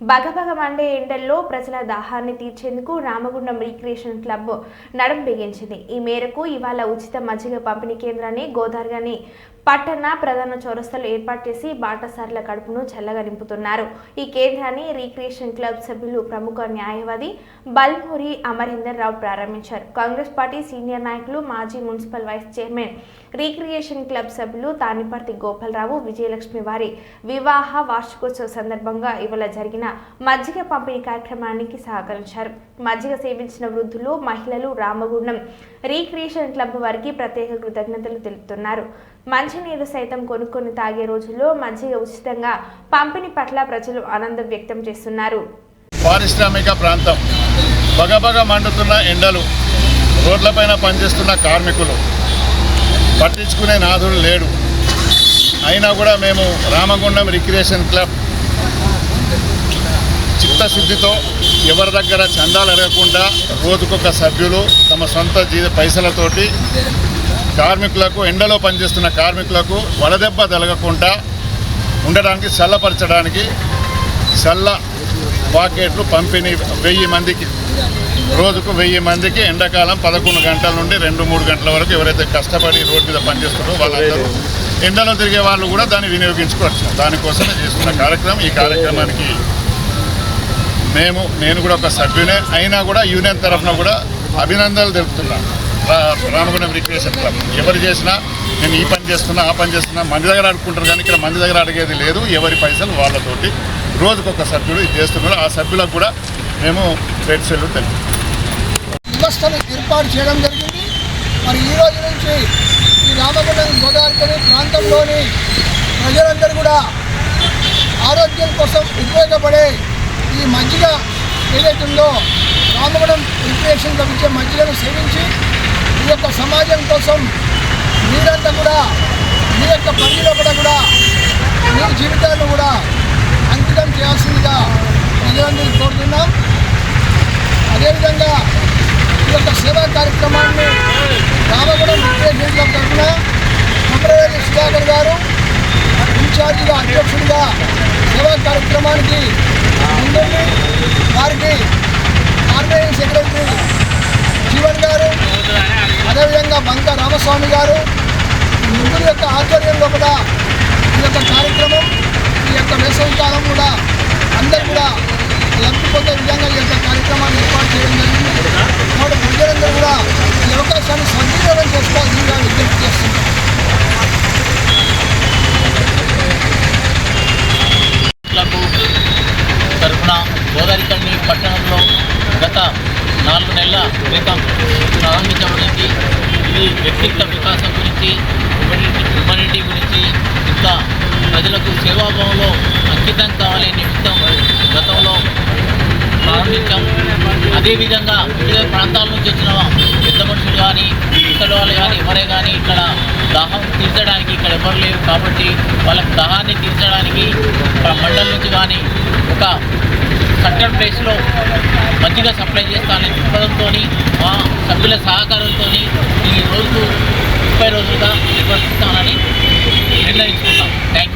బగబగ Monday ఎండల్లో ప్రజల దాహాన్ని తీర్చేందుకు రామగుండం రీక్రియేషన్ క్లబ్ నడం బిగించింది. ఈ మేరకు ఇవాళ ఉచిత మజ్జిగ పంపిణీ కేంద్రాన్ని గోదావరిని పట్టణ ప్రధాన చౌరస్తలు ఏర్పాటు చేసి బాటసార్ల కడుపును చల్లగా నింపుతున్నారు. ఈ కేంద్రాన్ని రీక్రియేషన్ క్లబ్ సభ్యులు ప్రముఖ న్యాయవాది బల్మూరి అమరేందర్ రావు ప్రారంభించారు. కాంగ్రెస్ పార్టీ సీనియర్ నాయకులు మాజీ municipal vice chairman recreation club సభ్యులు తానిపర్తి గోపాలరావు విజయలక్ష్మి వారి వివాహ వార్షికోత్సవ సందర్భంగా ఇవాళ జరిగిన మజ్జిగ పంపిణీ కార్యక్రమానికి సహకరించారు. మజ్జిగ సేవించిన వృద్ధులు మహిళలు రామగుండం రీక్రియేషన్ క్లబ్ వారికి ప్రత్యేక కృతజ్ఞతలు తెలుపుతున్నారు. మంచినీరు సైతం కొనుక్కొని తాగే రోజుల్లో మజ్జిగ ఉచితంగా పంపిణీ పట్ల ప్రజలు ఆనందం వ్యక్తం చేస్తున్నారు. పారిశ్రామిక ప్రాంతం. బగబగ మండుతున్న ఎండలు రోడ్లపైన పనిచేస్తున్న కార్మికులు. పట్టించుకునే నాథుడు లేడు. అయినా కూడా మేము రామగుండం రిక్రియేషన్ క్లబ్ చిత్తశుద్ధితో ఎవరి దగ్గర చందాలు అడగకుండా రోజుకొక సభ్యులు తమ సొంత జీవ పైసలతోటి కార్మికులకు ఎండలో పనిచేస్తున్న కార్మికులకు వడదెబ్బ తలగకుండా ఉండడానికి చల్లపరచడానికి చల్ల పాకెట్లు పంపిణీ వెయ్యి మందికి. రోజుకు వెయ్యి మందికి ఎండాకాలం పదకొండు గంటల నుండి రెండు మూడు గంటల వరకు ఎవరైతే కష్టపడి రోడ్డు మీద పనిచేస్తారో వాళ్ళందరూ ఎండలో తిరిగే వాళ్ళు కూడా దాన్ని వినియోగించుకోవచ్చు. దానికోసమే చేస్తున్న కార్యక్రమం. ఈ కార్యక్రమానికి మేము నేను కూడా ఒక సభ్యునే. అయినా కూడా యూనియన్ తరఫున కూడా అభినందనలు తెలుపుతున్నాను రామగుండం రిక్రియేషన్ క్లబ్. ఎవరు చేసినా నేను ఈ పని చేస్తున్నా ఆ పని చేస్తున్నా మంది దగ్గర అడుక్కుంటారు కానీ ఇక్కడ మంది దగ్గర అడిగేది లేదు. ఎవరి పైసలు వాళ్ళతోటి రోజుకొక సభ్యుడు ఇది చేస్తున్నారు. ఆ సభ్యులకు కూడా మేము రెడ్ సెల్లు తెలుపు ఏర్పాటు చేయడం జరిగింది. మరి ఈ రోజు నుంచి ఈ రామగుండం గోదావరి ప్రాంతంలోని ప్రజలందరూ కూడా ఆరోగ్యం కోసం ఉపయోగపడే ఈ మజ్జిగ ఏదైతుందో రామగుండం రిక్రియేషన్ లభించే మజ్జిగను సేవించి ఈ యొక్క సమాజం కోసం మీరంతా కూడా మీ యొక్క పనిలో కూడా కూడా మీ జీవితాలను కూడా అంకితం చేయాల్సిందిగా ప్రజలందరూ కోరుతున్నాం. అదేవిధంగా ఈ యొక్క సేవా కార్యక్రమాన్ని రామగుడం విద్యార్థుల తరఫున కొమరవేలి సుధాకర్ గారు ఇన్ఛార్జిగా అధ్యక్షుడిగా సేవా కార్యక్రమానికి ముందుండి వారికి ఆర్గనైజింగ్ సెక్రటరీ జీవన్ గారు అదేవిధంగా బంక రామస్వామి గారు ముందు యొక్క ఆధ్వర్యంలో కూడా ఈ యొక్క కార్యక్రమం ఈ యొక్క వేసవికాలం కూడా అందరు కూడా లబ్ధి విధంగా ఈ యొక్క కార్యక్రమాన్ని ఏర్పాటు చేయడం జరిగింది. కాబట్టి ప్రజలందరూ కూడా ఈ అవకాశాన్ని సద్వినియోగం చేసుకోవాల్సిందిగా విజ్ఞప్తి చేస్తున్నాం క్లబ్ తరఫున గోదావరికండి పట్టణంలో గత నాలుగు నెలల క్రితం ప్రారంభించబడింది. ఇది వ్యక్తిగత వికాసం గురించి హ్యుమానిటీ గురించి ఇంకా ప్రజలకు సేవాభావంలో అంకితం కావాలని నిమిత్తం గతంలో ప్రారంభించాం. అదేవిధంగా వివిధ ప్రాంతాల నుంచి వచ్చిన పెద్ద మనుషులు కానీ ఇక్కడ వాళ్ళు కానీ ఎవరే కానీ ఇక్కడ దాహం తీర్చడానికి ఇక్కడ ఎవరు లేరు కాబట్టి వాళ్ళకి దాహాన్ని తీర్చడానికి ఇక్కడ మండలం నుంచి కానీ ఒక సర్టన్ ప్లేస్లో మంచిగా సప్లై చేస్తానని చెప్పడంతో మా సభ్యుల సహకారంతో ఈ రోజు ముప్పై రోజులుగా నిర్వర్తిస్తానని నిర్ణయించుకున్నాం. Thank you